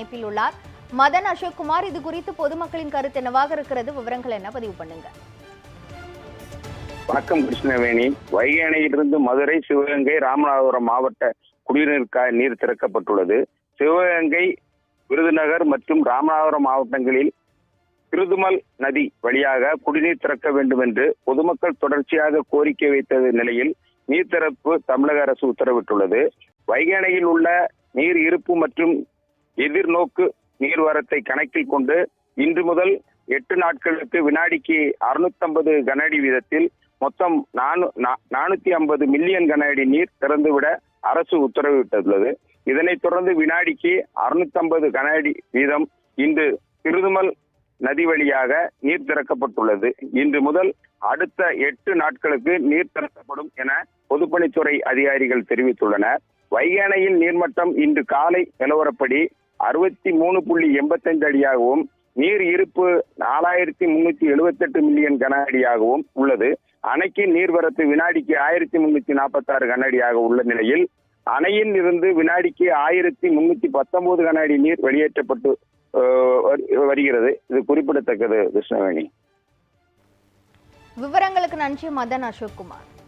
இணைப்பில் உள்ளார். மதன் அசோக்குமார் இது குறித்து பொதுமக்களின் கருத்து என்னவாக இருக்கிறது? விவரங்கள் என்ன? பதிவு பண்ணுங்க. வணக்கம் கிருஷ்ணவேணி. வைகை அணையிலிருந்து மதுரை சிவகங்கை ராமநாதபுரம் மாவட்ட குடிநீர் நீர் திறக்கப்பட்டுள்ளது. சிவகங்கை விருதுநகர் மற்றும் ராமநாதபுரம் மாவட்டங்களில் திருதுமல் நதி வழியாக குடிநீர் திறக்க வேண்டும் என்று பொதுமக்கள் தொடர்ச்சியாக கோரிக்கை வைத்த நிலையில் நீர் திறப்பு தமிழக அரசு உத்தரவிட்டுள்ளது. வைகை அணையில் உள்ள நீர் இருப்பு மற்றும் எதிர்நோக்கு நீர்வரத்தை கணக்கில் கொண்டு இன்று முதல் எட்டு நாட்களுக்கு வினாடிக்கு அறுநூத்தம்பது கன அடி வீதத்தில் மொத்தம் நானூத்தி ஐம்பது மில்லியன் கன அடி நீர் திறந்துவிட அரசு உத்தரவிட்டுள்ளது. இதனைத் தொடர்ந்து வினாடிக்கு அறுநூத்தம்பது கன அடி வீதம் இன்று திருதுமல் நதி வழியாக நீர் திறக்கப்பட்டுள்ளது. இன்று முதல் அடுத்த எட்டு நாட்களுக்கு நீர் திறக்கப்படும் என பொதுப்பணித்துறை அதிகாரிகள் தெரிவித்துள்ளனர். வைகை நீர்மட்டம் இன்று காலை நிலவரப்படி அறுபத்தி மூணு புள்ளி எண்பத்தஞ்சு அடியாகவும் நீர் இருப்பு நாலாயிரத்தி முன்னூத்தி எழுபத்தெட்டு மில்லியன் கன அடியாகவும் உள்ளது. அணைக்கு நீர்வரத்து வினாடிக்கு ஆயிரத்தி முன்னூத்தி நாற்பத்தி ஆறு கன அடியாக உள்ள நிலையில் அணையில் இருந்து வினாடிக்கு ஆயிரத்தி முன்னூத்தி பத்தொன்பது கன அடி நீர் வெளியேற்றப்பட்டு வரு- வருகிறது. இது குறிப்பிடத்தக்கது கிருஷ்ணவேணி. விவரங்களுக்கு நன்றி மதன் அசோக்குமார்.